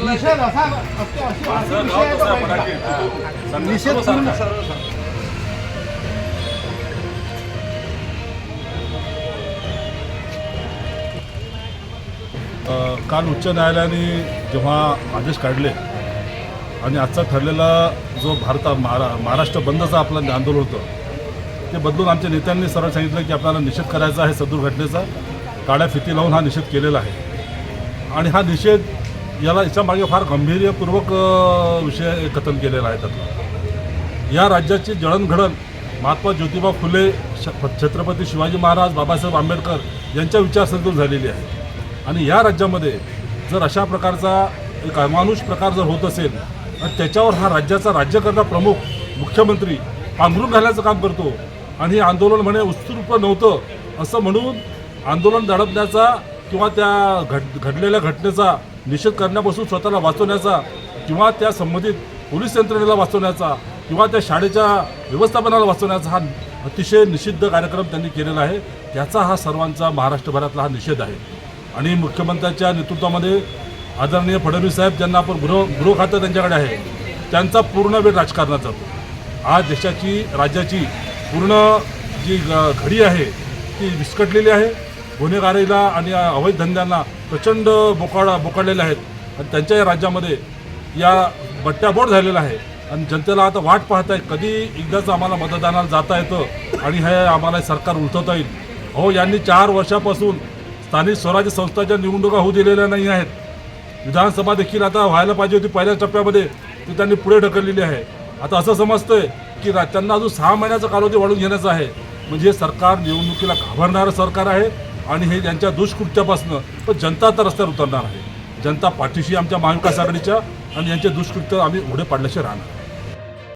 निषेध असा असतो अशी अशी विषय आहे तो निषेध पूर्ण अ, काल उच्च न्यायालयाने जेव्हा आदेश काढले आणि आजचा ठरलेला जो भारत महारा महाराष्ट्र बंदचं आपलं आंदोलन होतं ते बदलून आमच्या नेत्यांनी सरळ सांगितलं की आपल्याला निषेध करायचा आहे सदूर घटनेचा. काळ्या फिती लावून हा निषेध केलेला आहे. आणि हा निषेध याला याच्या मागे फार गांभीर्यपूर्वक विषय कथन केलेला आहे त्यातला. या राज्याची जडणघडण महात्मा ज्योतिबा फुले छत्रपती शिवाजी महाराज बाबासाहेब आंबेडकर यांच्या विचारसरणीतून झालेली आहे. आणि या राज्यामध्ये जर अशा प्रकारचा एक अमानुष प्रकार जर होत असेल आणि त्याच्यावर हा राज्याचा राज्यकर्ता प्रमुख मुख्यमंत्री पांघरून घालण्याचं काम करतो. आणि हे आंदोलन म्हणे उत्स्फूर्त नव्हतं असं म्हणून आंदोलन दडपण्याचा किंवा त्या घड घडलेल्या घटनेचा निषेध करण्यापासून स्वतःला वाचवण्याचा किंवा त्या संबंधित पोलीस यंत्रणेला वाचवण्याचा किंवा त्या शाळेच्या व्यवस्थापनाला वाचवण्याचा हा अतिशय निषिद्ध कार्यक्रम त्यांनी केलेला आहे. त्याचा हा सर्वांचा महाराष्ट्रभरातला हा निषेध आहे. आणि मुख्यमंत्र्यांच्या नेतृत्वामध्ये आदरणीय फडणवीस साहेब ज्यांना आपण गृह गृह खातं त्यांच्याकडे आहे त्यांचा पूर्ण वेळ राजकारणात जातो आज देशाची राज्याची पूर्ण जी ग- घडी आहे ती विस्कटलेली आहे. गुन्हेगारीला आणि अवैध धंद्यांना प्रचंड बोकाडा बोकाडलेले आहेत. आणि त्यांच्या या राज्यामध्ये या बट्ट्याबोट झालेला आहे. आणि जनतेला आता वाट पाहत आहे कधी एकदाच आम्हाला मतदानाला जाता येतं आणि हे आम्हाला सरकार उलथवता येईल. हो यांनी चार वर्षापासून स्थानिक स्वराज्य संस्थांच्या निवडणुका होऊ दिलेल्या नाही आहेत. विधानसभा देखील आता व्हायला पाहिजे होती पहिल्या टप्प्यामध्ये ती त्यांनी पुढे ढकललेली आहे. आता असं समजतंय की रा- त्यांना अजून सहा महिन्याचा कालावधी वाढून घेण्याचा आहे. म्हणजे सरकार निवडणुकीला घाबरणारं सरकार आहे. आणि हे यांच्या दुष्कृत्यापासून पण जनता तर रस्त्यावर उतरणार आहे. जनता पाठीशी आमच्या महाविकास आघाडीच्या आणि यांचे दुष्कृत्य आम्ही उघडे पाडल्याशिवाय राहणार.